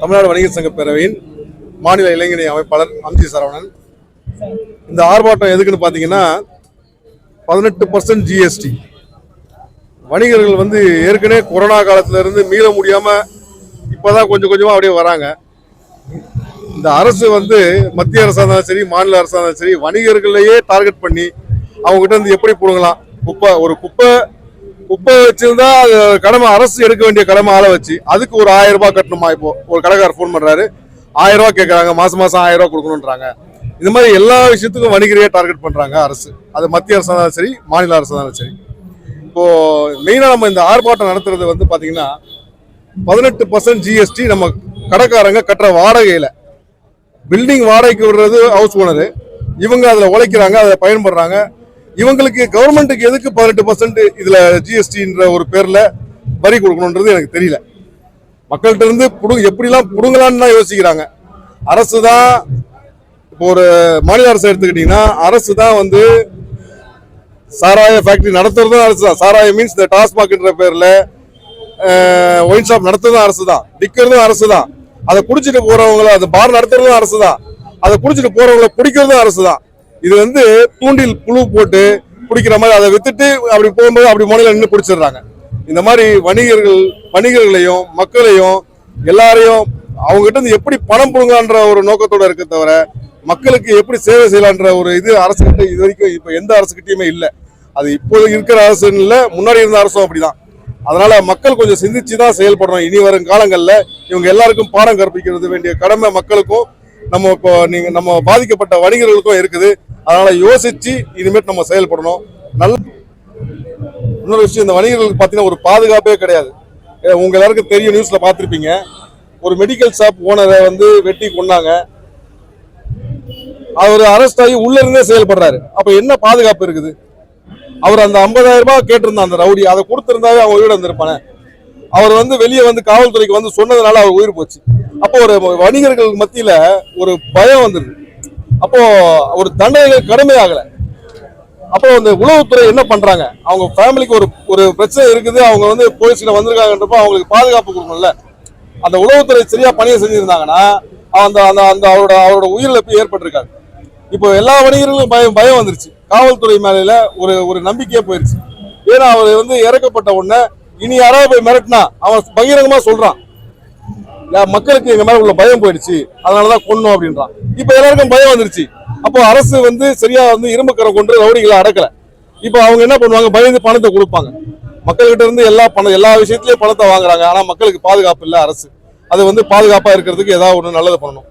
தமிழ்நாடு வணிகர் சங்க பேரவையின் மாநில இளைஞரணி அமைப்பாளர் அம்ஜி சரவணன். இந்த ஆர்ப்பாட்டம் எதுக்குன்னு பார்த்தீங்கன்னா பதினெட்டு பர்சன்ட் ஜிஎஸ்டி வணிகர்கள் வந்து ஏற்கனவே கொரோனா காலத்துல இருந்து மீள இப்போ தான் கொஞ்சம் கொஞ்சமாக அப்படியே வராங்க. இந்த அரசு வந்து மத்திய அரசாக இருந்தாலும் சரி மாநில அரசாக இருந்தாலும் சரி வணிகர்களையே டார்கெட் பண்ணி அவங்ககிட்ட இருந்து எப்படி போடுங்களாம் குப்பை ஒரு குப்பை குப்பை வச்சிருந்தா அது கடமை அரசு எடுக்க வேண்டிய கடமை ஆளை வச்சு அதுக்கு ஒரு ஆயிரம் ரூபாய் கட்டணுமா இப்போ? ஒரு கடைக்காரர் ஃபோன் பண்றாரு. ஆயிரம் ரூபாய் கேட்கறாங்க மாசம் மாசம் ஆயிரம் ரூபாய் கொடுக்கணுன்றாங்க இந்த மாதிரி எல்லா விஷயத்துக்கும் வணிகரையே டார்கெட் பண்றாங்க அரசு. அது மத்திய அரசாக இருந்தாலும் சரி மாநில அரசு இருந்தாலும் சரி. இப்போ மெயினா நம்ம இந்த ஆர்ப்பாட்டம் நடத்துறது வந்து பாத்தீங்கன்னா பதினெட்டு பர்சன்ட் ஜிஎஸ்டி நம்ம கடைக்காரங்க கட்டுற வாடகையில. பில்டிங் வாடகைக்கு விடுறது ஹவுஸ் ஓனரு இவங்க அதில் உழைக்கிறாங்க அதை பயன்படுறாங்க. இவங்களுக்கு கவர்மெண்ட்டுக்கு எதுக்கு பதினெட்டு பர்சன்ட் இதில் ஜிஎஸ்டின்ற ஒரு பேரில் வரி கொடுக்கணுன்றது எனக்கு தெரியல. மக்கள்கிட்ட இருந்து புடு எப்படிலாம் புடுங்கலான்னு தான் யோசிக்கிறாங்க. அரசு தான் இப்போ ஒரு மாநில அரசு எடுத்துக்கிட்டிங்கன்னா அரசு தான் வந்து சாராய ஃபேக்டரி நடத்துறதும் அரசு தான். சாராய மீன்ஸ் இந்த டாஸ்மாக்ன்ற பேரில் ஒயின் ஷாப் நடத்துறதும் அரசு தான். விற்கிறதும் அரசு தான். அதை குடிச்சிட்டு போறவங்கள அது பார் நடத்துறதும் அரசு தான். அதை குடிச்சிட்டு போறவங்கள பிடிக்கிறதும் அரசு தான். இது வந்து தூண்டில் புழு போட்டு பிடிக்கிற மாதிரி அதை வித்துட்டு அப்படி போகும்போது அப்படி முனையில நின்று பிடிச்சிடுறாங்க இந்த மாதிரி வணிகர்கள் வணிகர்களையும் மக்களையும் எல்லாரையும் அவங்ககிட்ட இருந்து எப்படி பணம் புடுங்கலான்ற ஒரு நோக்கத்தோட இருக்க தவிர மக்களுக்கு எப்படி சேவை செய்யலான்ற ஒரு இது அரசுகிட்ட இது வரைக்கும் இப்போ எந்த அரசுகிட்டையுமே இல்லை. அது இப்போது இருக்கிற அரசுன்னு இல்லை முன்னாடி இருந்த அரசும் அப்படிதான். அதனால மக்கள் கொஞ்சம் சிந்திச்சு தான் செயல்படணும். இனி வரும் காலங்களில் இவங்க எல்லாருக்கும் பாடம் கற்பிக்கிறது வேண்டிய கடமை மக்களுக்கும் நம்ம இப்போ நீங்க நம்ம பாதிக்கப்பட்ட வணிகர்களுக்கும் இருக்குது. அதனால யோசிச்சு இனிமேட்டு நம்ம செயல்படணும். நல்ல இன்னொரு விஷயம் இந்த வணிகர்களுக்கு பார்த்தீங்கன்னா ஒரு பாதுகாப்பே கிடையாது. ஏ, உங்க எல்லாருக்கும் தெரியும் நியூஸ்ல பார்த்துருப்பீங்க. ஒரு மெடிக்கல் ஷாப் ஓனரை வந்து வெட்டி கொன்னாங்க. அவர் அரெஸ்ட் ஆகி உள்ள இருந்தே செயல்படுறாரு. அப்ப என்ன பாதுகாப்பு இருக்குது? அவர் அந்த 50000 ரூபாய் கேட்டிருந்தான் அந்த ரவுடி. அதை கொடுத்திருந்தாவே அவன் உயிர் வந்திருப்பானே அவர் வந்து வெளியே வந்து காவல்துறைக்கு வந்து சொன்னதுனால அவர் உயிர் போச்சு. அப்போ ஒரு வணிகர்கள் மத்தியில ஒரு பயம் வந்துருது. அப்போ ஒரு தண்டனைகள் கடுமையாகல. அப்போ அந்த உளவுத்துறை என்ன பண்றாங்க? அவங்க ஃபேமிலிக்கு ஒரு ஒரு பிரச்சனை இருக்குது. அவங்க வந்து போலீஸ்ல வந்திருக்காங்கன்றப்ப அவங்களுக்கு பாதுகாப்பு கொடுக்கணும்ல. அந்த உளவுத்துறை சரியா பணியை செஞ்சிருந்தாங்கன்னா அந்த அந்த அந்த அவரோட அவரோட உயிரிழப்பு ஏற்பட்டிருக்காரு இப்போ எல்லா வணிகர்களும் பயம் பயம் வந்துருச்சு. காவல்துறை மேலையில ஒரு ஒரு நம்பிக்கையே போயிருச்சு. ஏன்னா அவர் வந்து இறக்கப்பட்ட உடனே இனி யாராவது போய் மிரட்டினா? அவன் பகிரங்கமா சொல்றான். மக்களுக்கு எங்க மேல உள்ள பயம் போயிடுச்சு. அதனாலதான் கொன்னோம் அப்படின்றான். இப்ப எல்லாருக்கும் பயம் வந்துருச்சு. அப்போ அரசு வந்து சரியா வந்து இரும்புக்கரை கொண்டு ரவுடிகளை அடக்கல. இப்போ அவங்க என்ன பண்ணுவாங்க? பயந்து பணத்தை கொடுப்பாங்க. மக்கள்கிட்ட இருந்து எல்லா பணம் எல்லா விஷயத்திலயும் பணத்தை வாங்குறாங்க. ஆனா மக்களுக்கு பாதுகாப்பு இல்ல அரசு. அது வந்து பாதுகாப்பா இருக்கிறதுக்கு ஏதாவது ஒண்ணு நல்லது பண்ணணும்.